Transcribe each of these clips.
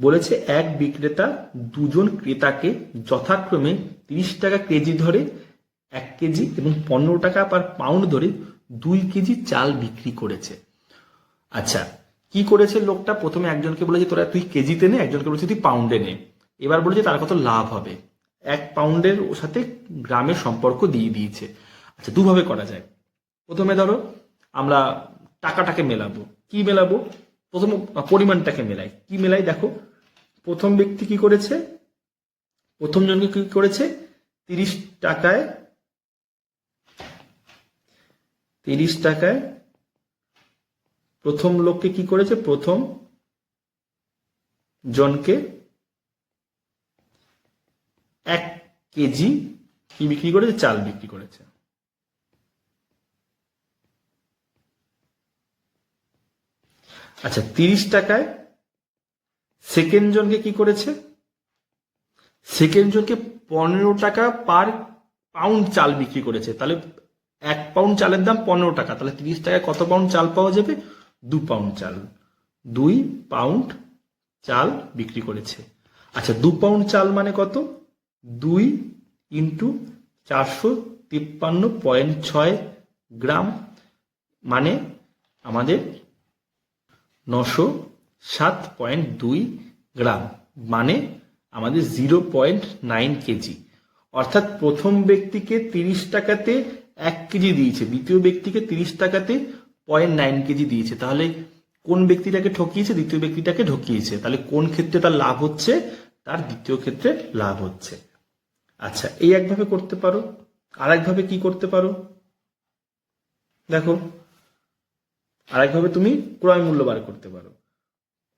বলেছে এক বিক্রেতা দুজন ক্রেতাকে যথাক্রমে তিরিশ টাকা কেজি ধরে এক কেজি এবং পনেরো টাকা পার পাউন্ড ধরে দুই কেজি চাল বিক্রি করেছে। আচ্ছা কি করেছে লোকটা? প্রথমে একজনকে বলেছে, তোরা তুই কেজিতে নে। একজনকে বলেছে, তুই পাউন্ডে নে। এবার বলেছে, তার কত লাভ হবে? এক পাউন্ডের সাথে গ্রামের সম্পর্ক দিয়ে দিয়েছে। আচ্ছা দুভাবে করা যায়। প্রথমে ধরো, আমরা টাকাটাকে মেলাবো। কি মেলাবো? প্রথম পরিমাণটাকে মেলাই। কি মেলাই দেখো? প্রথম ব্যক্তি কি করেছে? প্রথম জনকে কি করেছে? তিরিশ টাকায় তিরিশ টাকায় প্রথম লোককে কি করেছে? প্রথম জনকে এক কেজি কি বিক্রি করেছে? চাল বিক্রি করেছে। আচ্ছা তিরিশ টাকায় সেকেন্ড জনকে কি করেছে? সেকেন্ড জনকে পনেরো টাকা পার পাউন্ড চাল বিক্রি করেছে। তাহলে এক পাউন্ড চালের দাম পনেরো টাকা। তাহলে তিরিশ টাকায় কত পাউন্ড চাল পাওয়া যাবে? দু পাউন্ড চাল। দুই পাউন্ড চাল বিক্রি করেছে। আচ্ছা দু পাউন্ড চাল মানে কত? দুই ইন্টু চারশো তিপ্পান্ন পয়েন্ট ছয় গ্রাম মানে আমাদের নশো সাত পয়েন্ট দুই গ্রাম মানে আমাদের জিরো পয়েন্ট নাইন কেজি। অর্থাৎ প্রথম ব্যক্তিকে তিরিশ টাকাতে এক কেজি দিয়েছে, দ্বিতীয় ব্যক্তিকে তিরিশ টাকাতে পয়েন্ট নাইন কেজি দিয়েছে। তাহলে কোন ব্যক্তিটাকে ঠকিয়েছে? দ্বিতীয় ব্যক্তিটাকে ঠকিয়েছে। তাহলে কোন ক্ষেত্রে তার লাভ হচ্ছে? তার দ্বিতীয় ক্ষেত্রে লাভ হচ্ছে। আচ্ছা এই একভাবে করতে পারো। আর একভাবে কি করতে পারো? দেখো আরেকভাবে তুমি ক্রয় মূল্য বার করতে পারো।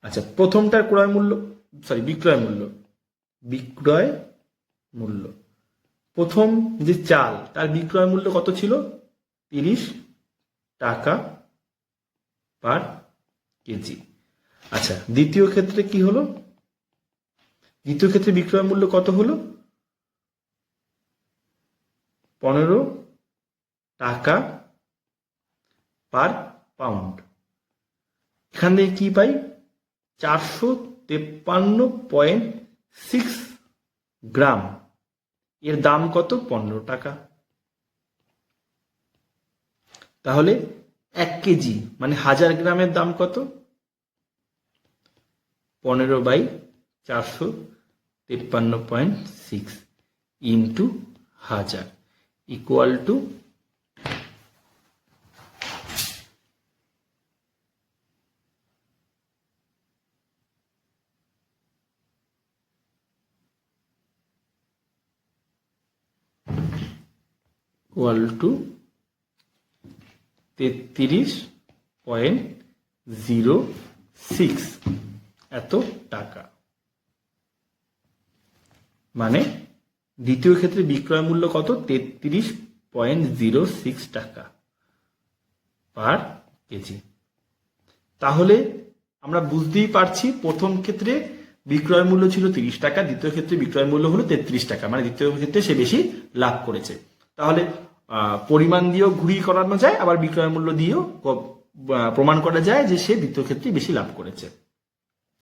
আচ্ছা প্রথমটার ক্রয় মূল্য সরি বিক্রয় মূল্য। বিক্রয় মূল্য। প্রথম যে চাল, তার বিক্রয় মূল্য কত ছিল? তিরিশ টাকা পার কেজি। আচ্ছা দ্বিতীয় ক্ষেত্রে কি হলো? দ্বিতীয় ক্ষেত্রে বিক্রয় মূল্য কত হলো? পনেরো টাকা পার পাউন্ড। এখান থেকে কি পাই? চারশো তেপ্পান্ন পয়েন্ট সিক্স গ্রাম। এর দাম কত? পনেরো টাকা। তাহলে এক কেজি মানে হাজার গ্রামের দাম কত? পনেরো বাই চারশো তেপ্পান্ন পয়েন্ট সিক্স ইন্টু হাজার। ইকুয়াল টু ইকুয়াল টু তেত্রিশ পয়েন্ট জিরো সিক্স এত টাকা। মানে দ্বিতীয় ক্ষেত্রে বিক্রয় মূল্য কত? তেত্রিশ পয়েন্ট জিরো সিক্স টাকা পার কেজি। তাহলে আমরা বুঝতেই পারছি প্রথম ক্ষেত্রে বিক্রয় মূল্য ছিল তিরিশ টাকা, দ্বিতীয় ক্ষেত্রে বিক্রয় মূল্য হলো তেত্রিশ টাকা। মানে দ্বিতীয় ক্ষেত্রে সে বেশি লাভ করেছে। তাহলে পরিমাণ দিয়েও ঘুরিয়ে করানো যায়, আবার বিক্রয় মূল্য দিয়েও প্রমাণ করা যায় যে সে দ্বিতীয় ক্ষেত্রে বেশি লাভ করেছে।